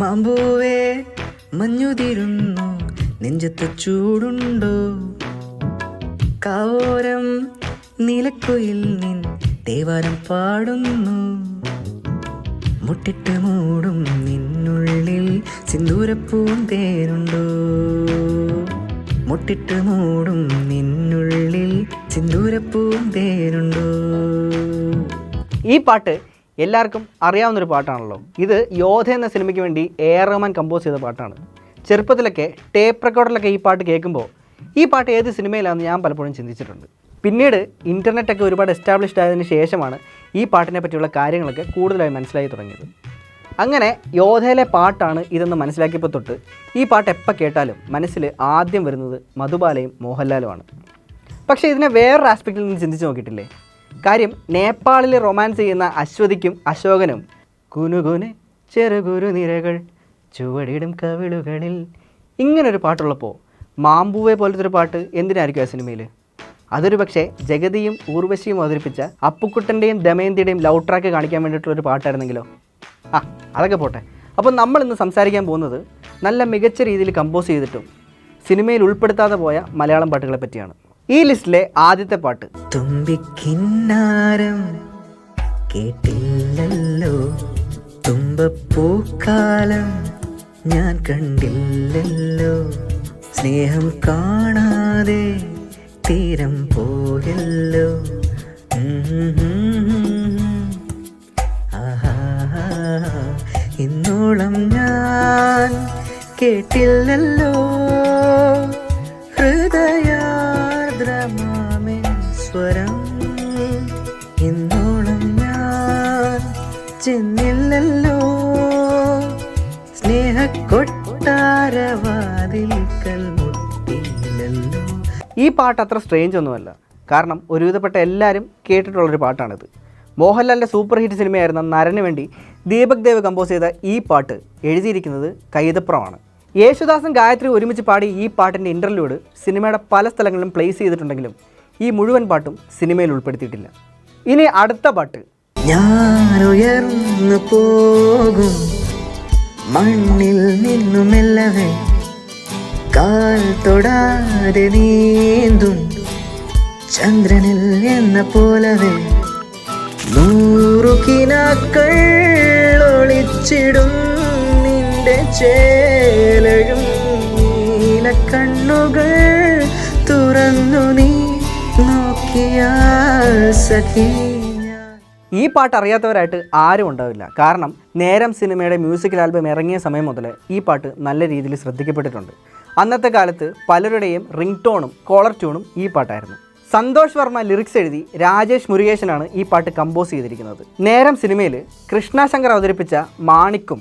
മാമ്പൂവേ മഞ്ഞുതിരുന്നു നെഞ്ചത്ത് ചൂടുണ്ടോ? കാവോരം നിലക്കുയിൽ നിൻ തേവാരം പാടുന്നു. മുട്ടിട്ട് മൂടും നിന്നുള്ളിൽ സിന്ദൂരപ്പൂന്തേനുണ്ടോ മുട്ടിട്ട് മൂടും നിന്നുള്ളിൽ സിന്ദൂരപ്പൂന്തേനുണ്ടോ ഈ പാട്ട് എല്ലാവർക്കും അറിയാവുന്നൊരു പാട്ടാണല്ലോ. ഇത് യോധ എന്ന സിനിമയ്ക്ക് വേണ്ടി എ ആർ റഹ്മാൻ കമ്പോസ് ചെയ്ത പാട്ടാണ്. ചെറുപ്പത്തിലൊക്കെ ടേപ്പ് റെക്കോർഡിലൊക്കെ ഈ പാട്ട് കേൾക്കുമ്പോൾ ഈ പാട്ട് ഏത് സിനിമയിലാണെന്ന് ഞാൻ പലപ്പോഴും ചിന്തിച്ചിട്ടുണ്ട്. പിന്നീട് ഇന്റർനെറ്റൊക്കെ ഒരുപാട് എസ്റ്റാബ്ലിഷ്ഡ് ആയതിനു ശേഷമാണ് ഈ പാട്ടിനെ പറ്റിയുള്ള കാര്യങ്ങളൊക്കെ കൂടുതലായി മനസ്സിലായി തുടങ്ങിയത്. അങ്ങനെ യോധയിലെ പാട്ടാണ് ഇതെന്ന് മനസ്സിലാക്കിയപ്പോൾ തൊട്ട് ഈ പാട്ട് എപ്പോൾ കേട്ടാലും മനസ്സിൽ ആദ്യം വരുന്നത് മധുബാലയും മോഹൻലാലുമാണ്. പക്ഷേ ഇതിനെ വേറൊരു ആസ്പെക്റ്റിൽ നിന്ന് ചിന്തിച്ച് നോക്കിയിട്ടില്ലേ? കാര്യം നേപ്പാളിൽ റൊമാൻസ് ചെയ്യുന്ന അശ്വതിക്കും അശോകനും കുനുകുന് ചെറുകുരു നിരകൾ ചുവടിടും കവിളുകളിൽ. ഇങ്ങനൊരു പാട്ടുള്ളപ്പോൾ മാമ്പൂവെ പോലത്തെ ഒരു പാട്ട് എന്തിനായിരിക്കും ആ സിനിമയിൽ അതൊരു പക്ഷേ ജഗതിയും ഊർവശിയും അവതരിപ്പിച്ച അപ്പുക്കുട്ടന്റെയും ദമയന്തിയുടെയും ലവ് ട്രാക്ക് കാണിക്കാൻ വേണ്ടിയിട്ടുള്ളൊരു പാട്ടായിരുന്നെങ്കിലോ? ആ അതൊക്കെ പോട്ടെ. അപ്പോൾ നമ്മൾ ഇന്ന് സംസാരിക്കാൻ പോകുന്നത് നല്ല മികച്ച രീതിയിൽ കമ്പോസ് ചെയ്തിട്ടും സിനിമയിൽ ഉൾപ്പെടുത്താതെ പോയ മലയാളം പാട്ടുകളെ പറ്റിയാണ്. ഈ ലിസ്റ്റിലെ ആദ്യത്തെ പാട്ട്. തുമ്പിക്കിന്നാരം കേട്ടില്ലല്ലോ. തുമ്പപ്പൂക്കാലം ഞാൻ കണ്ടില്ലല്ലോ. സ്നേഹം കാണാതെ തീരം പോയല്ലോ. ആഹാ ഇന്നോളം ഞാൻ കേട്ടില്ലല്ലോ. ഹൃദയാർദ്രമാമിൻ ചെന്നില്ലല്ലോ സ്നേഹക്കൊട്ടാരവാതിൽക്കൽ മുട്ടിയില്ലല്ലോ ഈ പാട്ട് അത്ര സ്ട്രേഞ്ച് ഒന്നുമല്ല. കാരണം ഒരുവിധപ്പെട്ട എല്ലാവരും കേട്ടിട്ടുള്ളൊരു പാട്ടാണിത്. മോഹൻലാലിന്റെ സൂപ്പർ ഹിറ്റ് സിനിമയായിരുന്ന നരന് വേണ്ടി ദീപക് ദേവ് കമ്പോസ് ചെയ്ത ഈ പാട്ട് എഴുതിയിരിക്കുന്നത് കൈതപ്രമാണ് യേശുദാസും ഗായത്രി ഒരുമിച്ച് പാടി ഈ പാട്ടിന്റെ ഇന്റർലൂഡ് സിനിമയുടെ പല സ്ഥലങ്ങളിലും പ്ലേസ് ചെയ്തിട്ടുണ്ടെങ്കിലും ഈ മുഴുവൻ പാട്ടും സിനിമയിൽ ഉൾപ്പെടുത്തിയിട്ടില്ല. ഇനി അടുത്ത പാട്ട്. ഞാൻ ഉയർന്നു പോകും. മണ്ണിൽ നിന്നു മെല്ലവേ കാൽ തൊടാതെ നീന്തും. ചന്ദ്രനിൽ എന്ന പോലവേ നൂറു കിനാക്കൾ ഒളിച്ചിടും നിന്റെ ചേലഴും നീലക്കണ്ണുകൾ തുറന്നു നീ നോക്കിയാൽ സഖി. ഈ പാട്ട് അറിയാത്തവരായിട്ട് ആരും ഉണ്ടാവില്ല. കാരണം നേരം സിനിമയുടെ മ്യൂസിക്കൽ ആൽബം ഇറങ്ങിയ സമയം മുതൽ ഈ പാട്ട് നല്ല രീതിയിൽ ശ്രദ്ധിക്കപ്പെട്ടിട്ടുണ്ട്. അന്നത്തെ കാലത്ത് പലരുടെയും റിംഗ് ടോണും കോളർ ട്യൂണും ഈ പാട്ടായിരുന്നു. സന്തോഷ് വർമ്മ ലിറിക്സ് എഴുതി രാജേഷ് മുരുകേശനാണ് ഈ പാട്ട് കമ്പോസ് ചെയ്തിരിക്കുന്നത്. നേരം സിനിമയിൽ കൃഷ്ണശങ്കർ അവതരിപ്പിച്ച മാണിക്കും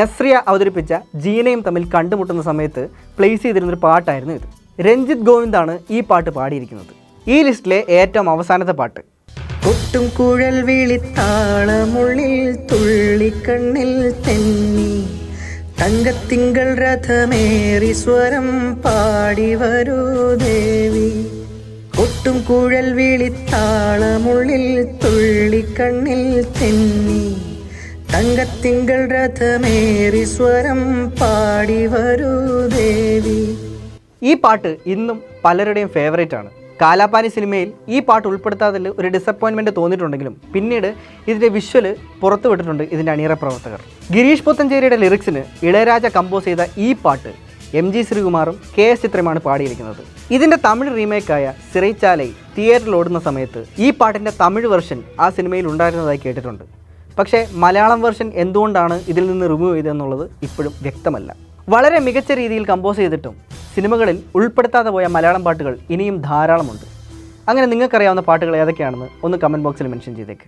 നസ്രിയ അവതരിപ്പിച്ച ജീനയും തമ്മിൽ കണ്ടുമുട്ടുന്ന സമയത്ത് പ്ലേസ് ചെയ്തിരുന്നൊരു പാട്ടായിരുന്നു ഇത്. രഞ്ജിത്ത് ഗോവിന്ദാണ് ഈ പാട്ട് പാടിയിരിക്കുന്നത്. ഈ ലിസ്റ്റിലെ ഏറ്റവും അവസാനത്തെ പാട്ട്. കൊട്ടും കുഴൽ വിളിത്താളമുള്ളിൽ തുള്ളിക്കണ്ണിൽ തെന്നി. തങ്കത്തിങ്കൾ രഥമേറി സ്വരം പാടി വരൂ ദേവി. ഒട്ടും കുഴൽ വിളിത്താളമുള്ളിൽ തുള്ളിക്കണ്ണിൽ തെന്നി. തങ്കത്തിങ്കൾ രഥമേറി സ്വരം പാടി വരൂ ദേവി. ഈ പാട്ട് ഇന്നും പലരുടെയും ഫേവറേറ്റ് ആണ്. കാലാപാനി സിനിമയിൽ ഈ പാട്ട് ഉൾപ്പെടുത്താതിൽ ഒരു ഡിസപ്പോയിൻമെന്റ് തോന്നിയിട്ടുണ്ടെങ്കിലും പിന്നീട് ഇതിന്റെ വിഷ്വൽ പുറത്തുവിട്ടിട്ടുണ്ട് ഇതിന്റെ അണിയറ പ്രവർത്തകർ. ഗിരീഷ് പുത്തഞ്ചേരിയുടെ ലിറിക്സിന് ഇളയരാജ കമ്പോസ് ചെയ്ത ഈ പാട്ട് എം ജി ശ്രീകുമാറും കെ എസ് ചിത്രമാണ് പാടിയിരിക്കുന്നത്. ഇതിന്റെ തമിഴ് റീമേക്കായ സിറൈച്ചാലൈ തിയേറ്ററിൽ ഓടുന്ന സമയത്ത് ഈ പാട്ടിന്റെ തമിഴ് വെർഷൻ ആ സിനിമയിൽ ഉണ്ടായിരുന്നതായി കേട്ടിട്ടുണ്ട്. പക്ഷേ മലയാളം വെർഷൻ എന്തുകൊണ്ടാണ് ഇതിൽ നിന്ന് റിമൂവ് ചെയ്തതെന്നുള്ളത് ഇപ്പോഴും വ്യക്തമല്ല. വളരെ മികച്ച രീതിയിൽ കമ്പോസ് ചെയ്തിട്ടും സിനിമകളിൽ ഉൾപ്പെടുത്താതെ പോയ മലയാളം പാട്ടുകൾ ഇനിയും ധാരാളമുണ്ട്. അങ്ങനെ നിങ്ങൾക്കറിയാവുന്ന പാട്ടുകൾ ഏതൊക്കെയാണെന്ന് ഒന്ന് കമന്റ് ബോക്സിൽ മെൻഷൻ ചെയ്തേക്ക്.